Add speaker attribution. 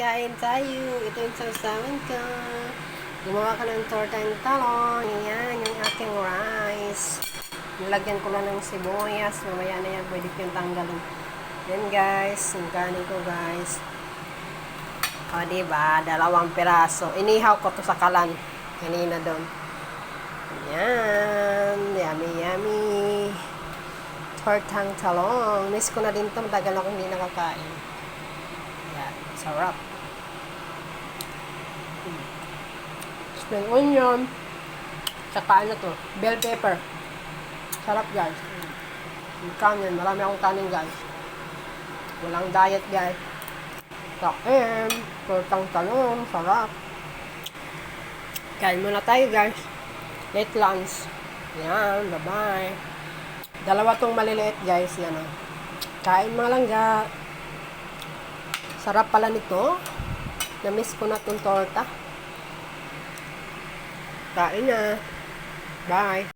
Speaker 1: kain tayo. Ito yung sausawan ko. Gumawa ka ng tortang talong. Yan, yung aking rice. Nilagyan ko lang ng sibuyas. Mamaya na yan, pwede ko yung tanggalin. Yan guys, yung kanin ko guys. O, diba? Dalawang piraso. Inihaw ko to sa kalan. Kanina doon. Yan. Yummy, yummy. Tortang talong. Miss ko na din to. Matagal ako hindi nakakain. Yan. Sarap. Mm. Onion. Tsaka ano to? Bell pepper. Sarap guys. Yung kanin. Marami akong kanin guys. Walang diet guys. Kain. Tortang talong. Sarap. Kain muna tayo guys. Late lunch. Yan. Bye-bye. Dalawa tong maliliit guys. Yan o. Kain mga langga. Sarap pala nito. Na-miss ko na tong torta. Kain na. Bye.